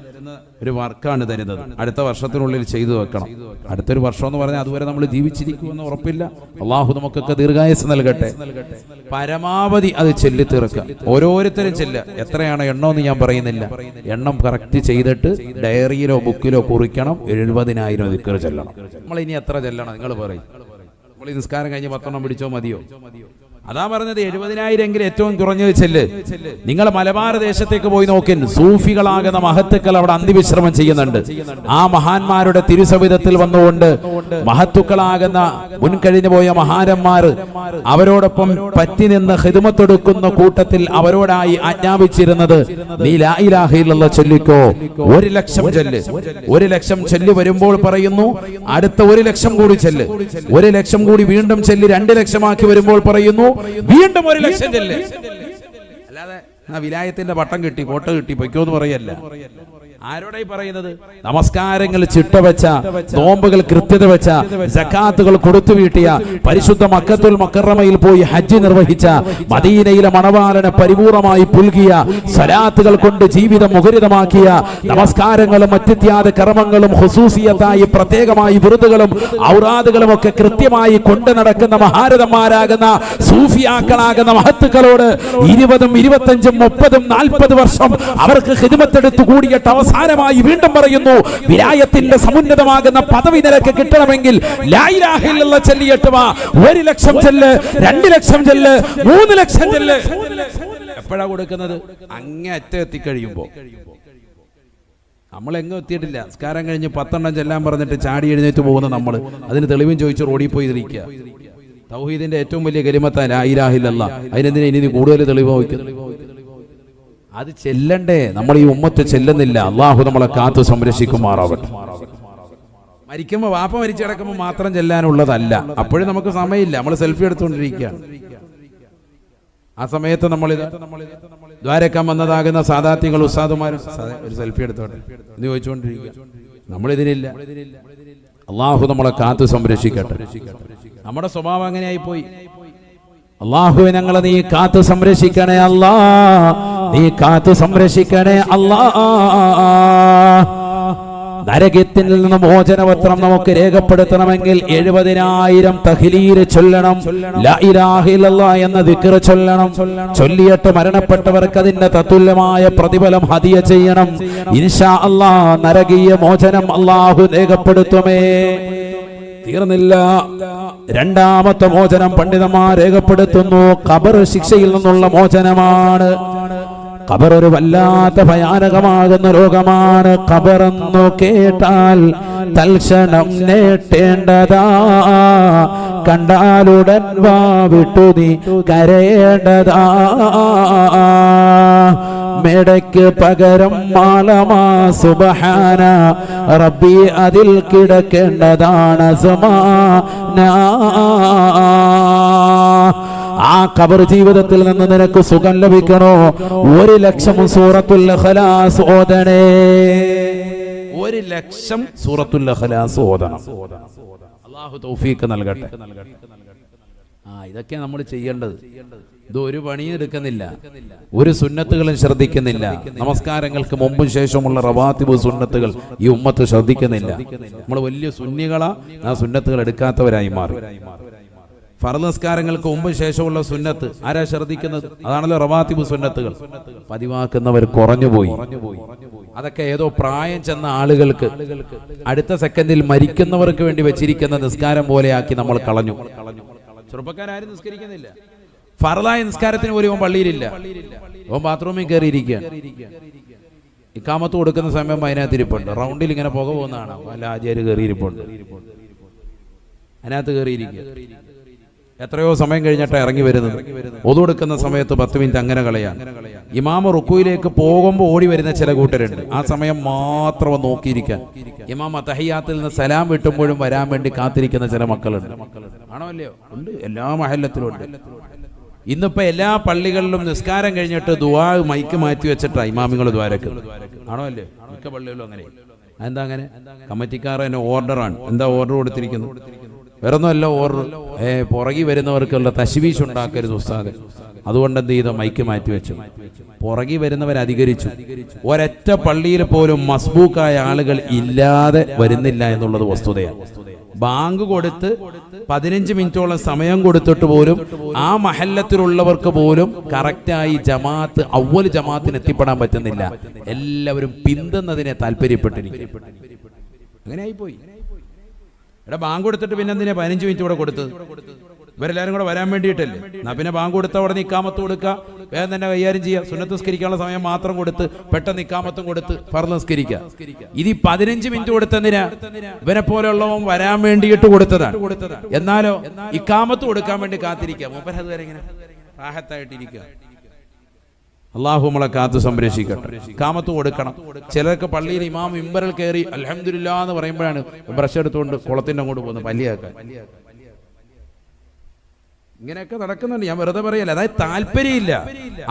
ഒരു വർക്കാണ് തരുന്നത്. അടുത്ത വർഷത്തിനുള്ളിൽ ചെയ്തു വെക്കണം. അടുത്തൊരു വർഷം എന്ന് പറഞ്ഞാൽ അതുവരെ നമ്മൾ ജീവിച്ചിരിക്കുമെന്ന് ഉറപ്പില്ല. അള്ളാഹു നമുക്കൊക്കെ ദീർഘായുസ് നൽകട്ടെ. പരമാവധി അത് ചെല്ലി തീർക്കുക ഓരോരുത്തരും ചെല്ല എത്രയാണ് എണ്ണോ എന്ന് ഞാൻ പറയുന്നില്ല. എണ്ണം കറക്റ്റ് ചെയ്തിട്ട് ഡയറിയിലോ ബുക്കിലോ കുറിക്കണം. എഴുപതിനായിരം ദിക്കർ ചെല്ലണം. നമ്മൾ ഇനി എത്ര ചെല്ലണം? നിങ്ങൾ പറയും. നമ്മൾ നിസ്കാരം കഴിഞ്ഞ് പത്തെണ്ണം പിടിച്ചോ മതിയോ? അതാ പറഞ്ഞത് എഴുപതിനായിരം എങ്കിലും ഏറ്റവും കുറഞ്ഞത് ചെല്ല്. നിങ്ങൾ മലബാർ ദേശത്തേക്ക് പോയി നോക്കിൻ സൂഫികളാകുന്ന മഹത്തുക്കൾ അവിടെ അന്തിവിശ്രമം ചെയ്യുന്നുണ്ട്. ആ മഹാന്മാരുടെ തിരുസവിധത്തിൽ വന്നുകൊണ്ട് മഹത്തുക്കളാകുന്ന മുൻകഴിഞ്ഞു പോയ മഹാരന്മാർ അവരോടൊപ്പം പറ്റി നിന്ന് ഹിതുമത്തൊടുക്കുന്ന കൂട്ടത്തിൽ അവരോടായി ആജ്ഞാപിച്ചിരുന്നത് ചൊല്ലിക്കോ. ഒരു ലക്ഷം ചെല്ല്. ഒരു ലക്ഷം ചെല്ല് വരുമ്പോൾ പറയുന്നു അടുത്ത ഒരു ലക്ഷം കൂടി ചെല്ല്. ഒരു ലക്ഷം കൂടി വീണ്ടും ചെല്ല്. രണ്ട് ലക്ഷമാക്കി വരുമ്പോൾ പറയുന്നു വീണ്ടും ഒരു ലക്ഷം ചെല്ല്. അല്ലാതെ ആ വിലായത്തിന്റെ പട്ടം കിട്ടി കോട്ട കിട്ടി പൊയ്ക്കോന്ന് പറയല്ല. ആരോടായി പറയുന്നത്? നമസ്കാരങ്ങൾ ചിട്ടവെച്ച നോമ്പുകൾ കൃത്യത വെച്ച ജക്കാത്തുകൾ കൊടുത്തു വീട്ടിയ പരിശുദ്ധ മക്കത്തുൽ മക്കറമയിൽ പോയി ഹജ്ജ് നിർവഹിച്ച മദീനയിലെ മണവാലനെ പരിപൂർണമായി പുൽകിയ സലാത്തുകൾ കൊണ്ട് ജീവിതം മുഖരിതമാക്കിയ നമസ്കാരങ്ങളും മറ്റിത്യാദ കർമ്മങ്ങളും ഹുസൂസിയത്തായി പ്രത്യേകമായി വിറുതുകളും ഔറാദുകളും ഒക്കെ കൃത്യമായി കൊണ്ടു നടക്കുന്ന മഹാരഥന്മാരാകുന്ന സൂഫിയാക്കളാകുന്ന മഹത്തുക്കളോട് ഇരുപതും ഇരുപത്തഞ്ചും മുപ്പതും നാൽപ്പത് വർഷം അവർക്ക് ഹിദ്മത്തെടുത്തു കൂടിയിട്ട് അവസാനമായി വീണ്ടും പറയുന്നു വിലായത്തിന്റെ സമുന്നതമാകുന്ന പദവി നിരക്ക് കിട്ടണമെങ്കിൽ വാ. ഒരു ലക്ഷം ചെല്ല് രണ്ട് ലക്ഷം ചെല്ല് മൂന്ന് ലക്ഷം ചെല്ല്. എപ്പോഴാ കൊടുക്കുന്നത്? അങ്ങേ അറ്റം എത്തിക്കഴിയുമ്പോ. നമ്മൾ എങ്ങും എത്തിയിട്ടില്ല. സംസ്കാരം കഴിഞ്ഞ് പത്തെണ്ണം ചെല്ലാൻ പറഞ്ഞിട്ട് ചാടി എഴുന്നേറ്റ് പോകുന്ന നമ്മൾ അതിന് തെളിവും ചോദിച്ച് റോഡിൽ പോയി ഇരിക്കുക. തൗഹീദിന്റെ ഏറ്റവും വലിയ കരിമത്താൻ ലായിരാഹില്ലല്ല അതിനെന്തിനെ ഇനി കൂടുതൽ തെളിവ് അത് ചെല്ലണ്ടേ. നമ്മൾ ഈ ഉമ്മത്ത് ചെല്ലുന്നില്ല. അള്ളാഹു നമ്മളെ കാത്തു സംരക്ഷിക്കുമാറാവട്ടെ. മരിക്കുമ്പോ വാപ്പ മരിച്ചു കിടക്കുമ്പോൾ മാത്രം ചെല്ലാനുള്ളതല്ല. അപ്പോഴും നമുക്ക് സമയമില്ല. നമ്മൾ സെൽഫി എടുത്തുകൊണ്ടിരിക്കുകയാണ്. ആ സമയത്ത് നമ്മൾ ദ്വാരക്കാൻ വന്നതാകുന്ന സാധാത്യങ്ങൾ ഉസ്താദുമാരും ഒരു സെൽഫി എടുത്തോട്ടെ. എന്ന് ചോദിച്ചുകൊണ്ടിരിക്കുക നമ്മളിതിനില്ല. അള്ളാഹു നമ്മളെ കാത്തു സംരക്ഷിക്കട്ടെ. നമ്മുടെ സ്വഭാവം അങ്ങനെയായി പോയി അള്ളാഹു ഞങ്ങളെ നീ കാത്തു സംരക്ഷിക്കണേ അല്ലാ. നീ കാത്തു സംരക്ഷിക്കണേ അല്ലാ. നരകത്തിൽ നിന്ന് മോചനപത്രം നമുക്ക് രേഖപ്പെടുത്തണമെങ്കിൽ എഴുപതിനായിരം തഹിലീര് ചൊല്ലണം. എന്ന ദിക്ർ ചൊല്ലണം. ചൊല്ലിയിട്ട് മരണപ്പെട്ടവർക്ക് അതിന്റെ തത്തുല്യമായ പ്രതിഫലം ഹതിയ ചെയ്യണം. ഇൻഷാ അള്ളാ നരകീയ മോചനം അള്ളാഹു രേഖപ്പെടുത്തുമേ. തീർന്നില്ല. രണ്ടാമത്തെ മോചനം പണ്ഡിതന്മാർ രേഖപ്പെടുത്തുന്നു. ഖബർ ശിക്ഷയിൽ നിന്നുള്ള മോചനമാണ്. ഖബർ ഒരു വല്ലാത്ത ഭയാനകമാകുന്ന ലോകമാണ് ഖബറെന്നു കേട്ടാൽ തൽക്ഷണം നേട്ടേണ്ടതാ കണ്ടാലുടൻ വാ വിട്ടു നീ കരയേണ്ടതാ. മേടയ്ക്ക് പകരം മാലമാ സുബഹാന റബ്ബി അതിൽ കിടക്കേണ്ടതാണ് സുമാന ആ കബർ ജീവിതത്തിൽ നിന്ന് നിനക്ക് സുഖം ലഭിക്കണോ? ഒരു ലക്ഷം സൂറത്തുൽ ഖലാസ് ഓതണേ. ഒരു ലക്ഷം സൂറത്തുൽ ഖലാസ് ഓതണം. അള്ളാഹു തൗഫീക്ക് നൽകട്ടെ. ആ ഇതൊക്കെ നമ്മൾ ചെയ്യേണ്ടത്. ഇത് ഒരു പണിയും എടുക്കുന്നില്ല. ഒരു സുന്നത്തുകളും ശ്രദ്ധിക്കുന്നില്ല. നമസ്കാരങ്ങൾക്ക് മുമ്പും ശേഷമുള്ള റവാത്തിബ് സുന്നത്തുകൾ ഈ ഉമ്മത്ത് ശ്രദ്ധിക്കുന്നില്ല. നമ്മൾ വലിയ സുന്നികളാ ആ സുന്നത്തുകൾ എടുക്കാത്തവരായി മാറി. ഫറ നിസ്കാരങ്ങൾക്ക് മുമ്പും ശേഷമുള്ള സുന്നത്ത് ആരാ ശ്രദ്ധിക്കുന്നത്? അതാണല്ലോ റവാത്തിബ് സുന്നത്തുകൾ. പതിവാക്കുന്നവർ കുറഞ്ഞുപോയി. അതൊക്കെ ഏതോ പ്രായം ചെന്ന ആളുകൾക്ക് അടുത്ത സെക്കൻഡിൽ മരിക്കുന്നവർക്ക് വേണ്ടി വെച്ചിരിക്കുന്ന നിസ്കാരം പോലെയാക്കി നമ്മൾ കളഞ്ഞു. ചെറുപ്പക്കാരും നിസ്കരിക്കുന്നില്ല. ഫറലായ നിസ്കാരത്തിന് പോലും ഇവൻ പള്ളിയിലില്ല. അവൻ ബാത്റൂമിൽ കയറിയിരിക്കുകയാണ്. ഇക്കാമത്ത് കൊടുക്കുന്ന സമയം അതിനകത്ത് ഇരിപ്പുണ്ട് റൗണ്ടിൽ ഇങ്ങനെ പുക പോകുന്നതാണ്. വല്ല ആചാര്യ കയറിയിരിപ്പുണ്ട്. അതിനകത്ത് കയറിയിരിക്കുക എത്രയോ സമയം കഴിഞ്ഞിട്ട് ഇറങ്ങി വരുന്നത്. ഒതുകൊടുക്കുന്ന സമയത്ത് പത്ത് മിനിറ്റ് അങ്ങനെ കളയാൻ ഇമാമ റുക്കുയിലേക്ക് പോകുമ്പോൾ ഓടി വരുന്ന ചില കൂട്ടരുണ്ട്. ആ സമയം മാത്രം നോക്കിയിരിക്കാൻ. ഇമാമ തഹയ്യാത്തിൽ നിന്ന് സലാം വിട്ടുമ്പോഴും വരാൻ വേണ്ടി കാത്തിരിക്കുന്ന ചില മക്കളുണ്ട്. ആണോ അല്ലയോ? ഉണ്ട്. എല്ലാ മഹല്ലത്തിലും ഉണ്ട്. ഇന്നിപ്പോ എല്ലാ പള്ളികളിലും നിസ്കാരം കഴിഞ്ഞിട്ട് ദുവാ മൈക്ക് മാറ്റി വെച്ചിട്ടാ ഇമാമിങ്ങൾ ദ്വാരക്ക്. ആണോ അല്ലേ മിക്ക പള്ളികളിലും അങ്ങനെ എന്താ അങ്ങനെ? കമ്മിറ്റിക്കാർ തന്നെ ഓർഡറാണ്. എന്താ ഓർഡർ കൊടുത്തിരിക്കുന്നത്? വേറൊന്നുമല്ല ഓർ ഏ പുറകി വരുന്നവർക്കുള്ള തശ്വീശ് ഉണ്ടാക്കരുത് ഉസ്താദ്. അതുകൊണ്ട് എന്ത് ചെയ്തു? മൈക്ക് മാറ്റി വെച്ചു. പുറകി വരുന്നവർ അധികരിച്ചു ഒരൊറ്റ പള്ളിയിൽ പോലും മസ്ബൂക്കായ ആളുകൾ ഇല്ലാതെ വരുന്നില്ല എന്നുള്ളത് വസ്തുതയാണ്. ബാങ്ക് കൊടുത്ത് പതിനഞ്ച് മിനിറ്റോളം സമയം കൊടുത്തിട്ട് പോലും ആ മഹല്ലത്തിലുള്ളവർക്ക് പോലും കറക്റ്റായി ജമാഅത്ത് അവൽ ജമാഅത്തിന് എത്തിപ്പെടാൻ പറ്റുന്നില്ല. എല്ലാവരും പിന്തുന്നതിനെ താല്പര്യപ്പെട്ടിരിക്കും അങ്ങനെ ആയിപ്പോയി എടാ ബാങ്ക് കൊടുത്തിട്ട് പിന്നെ എന്തിനാ പതിനഞ്ച് മിനിറ്റ് കൂടെ കൊടുത്തത്? ഇവരെല്ലാരും കൂടെ വരാൻ വേണ്ടിയിട്ടല്ലേ? എന്നാ പിന്നെ ബാങ്ക് കൊടുത്ത അവിടെ നിക്കാമത്ത് കൊടുക്കുക വേഗം തന്നെ കൈകാര്യം ചെയ്യുക സുന്നത്ത് നിസ്കരിക്കാനുള്ള സമയം മാത്രം കൊടുത്ത് പെട്ടെന്ന് നിക്കാമത്തും കൊടുത്ത് ഫർന്ന് നിസ്കരിക്കുക ഇത് ഈ പതിനഞ്ച് മിനിറ്റ് കൊടുത്തതിന് ഇവരെ പോലെയുള്ളവൻ വരാൻ വേണ്ടിയിട്ട് കൊടുത്തതാണ്. എന്നാലോ ഇക്കാമത്ത് കൊടുക്കാൻ വേണ്ടി കാത്തിരിക്കുക മൂപ്പരത് വരെ ഇങ്ങനെ റാഹത്തായിട്ടിരിക്കുക അള്ളാഹു നമ്മളെ കാത്ത് സംരക്ഷിക്കട്ടെ. കാമത്ത് കൊടുക്കണം. ചിലർക്ക് പള്ളിയിൽ ഇമാം ഇമ്പറിൽ കയറി അലഹമില്ല എന്ന് പറയുമ്പോഴാണ് ബ്രഷ് എടുത്തുകൊണ്ട് കുളത്തിന്റെ അങ്ങോട്ട് പോകുന്നത്. പല്ലിയാക്കാൻ ഇങ്ങനെയൊക്കെ നടക്കുന്നുണ്ട്. ഞാൻ വെറുതെ പറയല്ല. അതായത് താല്പര്യമില്ല.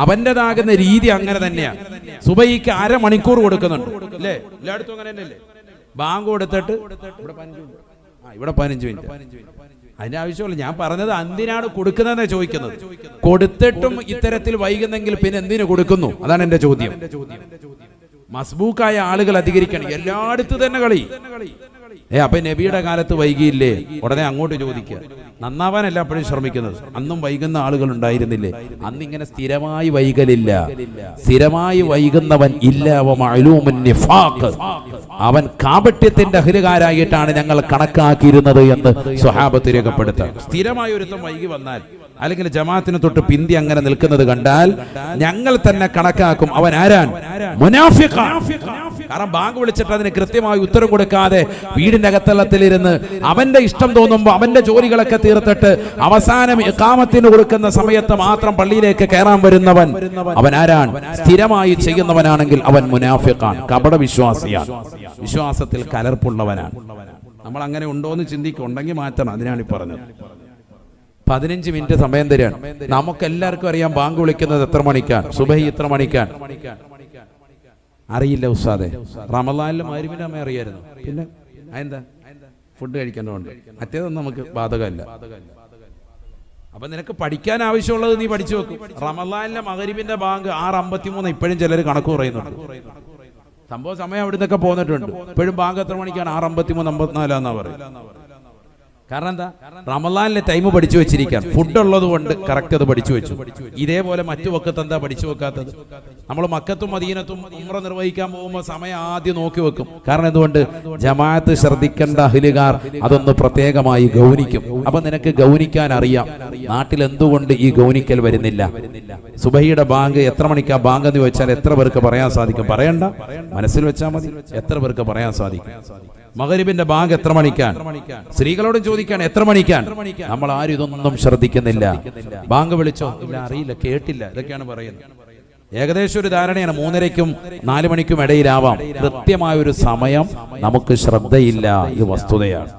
അവന്റേതാകുന്ന രീതി അങ്ങനെ തന്നെയാണ് സുബൈക്ക് അരമണിക്കൂർ കൊടുക്കുന്നുണ്ട്. അല്ലേ? എല്ലായിടത്തും അങ്ങനെ തന്നെയല്ലേ? ബാങ്ക് കൊടുത്തിട്ട് ഇവിടെ പതിനഞ്ച് മിനിറ്റ്. ആ ഇവിടെ പതിനഞ്ച് മിനിറ്റ്. അതിന്റെ ആവശ്യമില്ല ഞാൻ പറഞ്ഞത് എന്തിനാണ് കൊടുക്കുന്നതെന്ന് ചോദിക്കുന്നത്. കൊടുത്തിട്ടും ഇത്തരത്തിൽ വൈകുന്നെങ്കിൽ പിന്നെ എന്തിനു കൊടുക്കുന്നു? അതാണ് എന്റെ ചോദ്യം. മസ്ബൂക്കായ ആളുകൾ അധികരിക്കണം. എല്ലായിടത്തും തന്നെ കളി. ഏ അപ്പൊ നബിയുടെ കാലത്ത് വൈകിയില്ലേ? ഉടനെ അങ്ങോട്ട് ചോദിക്കുക. നന്നാവാനല്ല അപ്പോഴും ശ്രമിക്കുന്നത്. അന്നും വൈകുന്ന ആളുകൾ ഉണ്ടായിരുന്നില്ലേ? അന്ന് ഇങ്ങനെ സ്ഥിരമായി വൈകലില്ല. സ്ഥിരമായി വൈകുന്നവൻ ഇല്ല. അവൻ കാപട്യത്തിന്റെ അഹിലുകാരായിട്ടാണ് ഞങ്ങൾ കണക്കാക്കിയിരുന്നത് എന്ന് സ്വഹാബത്ത് രേഖപ്പെടുത്താം സ്ഥിരമായി ഒരുത്തം വൈകി വന്നാൽ അല്ലെങ്കിൽ ജമാഅത്തിന് തൊട്ട് പിന്തി അങ്ങനെ നിൽക്കുന്നത് കണ്ടാൽ ഞങ്ങൾ തന്നെ കണക്കാക്കും. അവൻ ആരാൻ. കാരണം ബാങ്ക് വിളിച്ചിട്ട് അതിന് കൃത്യമായി ഉത്തരം കൊടുക്കാതെ വീടിന്റെ അകത്തളത്തിലിരുന്ന് അവന്റെ ഇഷ്ടം തോന്നുമ്പോൾ അവന്റെ ജോലികളൊക്കെ തീർത്തിട്ട് അവസാനം കാമത്തിന് കൊടുക്കുന്ന സമയത്ത് മാത്രം പള്ളിയിലേക്ക് കയറാൻ വരുന്നവൻ അവൻ ആരാൻ സ്ഥിരമായി ചെയ്യുന്നവനാണെങ്കിൽ അവൻ മുനാഫിഖാണ്. കപട വിശ്വാസിയാണ്. വിശ്വാസത്തിൽ കലർപ്പുള്ളവനാണ്. നമ്മൾ അങ്ങനെ ഉണ്ടോ എന്ന് ചിന്തിക്കുണ്ടെങ്കിൽ മാറ്റണം അതിനാണ് ഈ പറഞ്ഞത്. പതിനഞ്ച് മിനിറ്റ് സമയം തരാണ് നമുക്ക് എല്ലാവർക്കും അറിയാം ബാങ്ക് വിളിക്കുന്നത് എത്ര മണിക്കാൻ സുബഹി ഇത്ര മണിക്കാൻ അറിയില്ല ഉസ്താദെ. റമലാലിലും മാരുവിന്റെ അമ്മ അറിയായിരുന്നു. പിന്നെ അതെന്താ? ഫുഡ് കഴിക്കേണ്ടതുകൊണ്ട് മറ്റേതൊന്നും നമുക്ക് ബാധകമല്ല. അപ്പൊ നിനക്ക് പഠിക്കാൻ ആവശ്യമുള്ളത് നീ പഠിച്ചു വെക്കും. റമലാലിലെ മകരിബിന്റെ ബാങ്ക് ആറ് അമ്പത്തിമൂന്ന് ഇപ്പോഴും ചിലർ കണക്ക് പറയുന്നുണ്ട്. സംഭവ സമയം അവിടെ നിന്നൊക്കെ പോന്നിട്ടുണ്ട്. ഇപ്പോഴും ബാങ്ക് എത്ര മണിക്കാണ്? ആറ് അമ്പത്തിമൂന്ന് അമ്പത്തിനാലാന്നാ പറയും കാരണം എന്താ? റമലാനിലെ ടൈം പഠിച്ചു വെച്ചിരിക്കാം ഫുഡ് ഉള്ളത് കൊണ്ട് കറക്റ്റ് അത് പഠിച്ചു വെച്ചു. ഇതേപോലെ മറ്റു വക്കത്ത് എന്താ പഠിച്ചു വെക്കാത്തത്? നമ്മൾ മക്കത്തും മദീനത്തും ഉമ്ര നിർവഹിക്കാൻ പോകുമ്പോൾ സമയം ആദ്യം നോക്കി വെക്കും. കാരണം എന്തുകൊണ്ട്? ജമാഅത്ത് ശ്രദ്ധിക്കേണ്ട അഹിലുകാർ അതൊന്ന് പ്രത്യേകമായി ഗൗനിക്കും. അപ്പൊ നിനക്ക് ഗൗനിക്കാൻ അറിയാം. നാട്ടിൽ എന്തുകൊണ്ട് ഈ ഗൗനിക്കൽ വരുന്നില്ല? സുബഹിയുടെ ബാങ്ക് എത്ര മണിക്കാ ബാങ്ക് എന്ന് വെച്ചാൽ എത്ര പേർക്ക് പറയാൻ സാധിക്കും? പറയണ്ട. മനസ്സിൽ വെച്ചാൽ മതി. എത്ര പേർക്ക് പറയാൻ സാധിക്കും? മകരിബിന്റെ ബാങ്ക് എത്ര മണിക്കാൻ? സ്ത്രീകളോടും ചോദിക്കാൻ എത്ര മണിക്കാൻ? നമ്മൾ ആരും ഇതൊന്നും ശ്രദ്ധിക്കുന്നില്ല. ബാങ്ക് വിളിച്ചോ? ഇല്ല അറിയില്ല കേട്ടില്ല ഇതൊക്കെയാണ് പറയുന്നത്. ഏകദേശം ഒരു ധാരണയാണ് മൂന്നരയ്ക്കും നാല് മണിക്കും ഇടയിലാവാം. കൃത്യമായ ഒരു സമയം നമുക്ക് ശ്രദ്ധയില്ല ഇത് വസ്തുതയാണ്.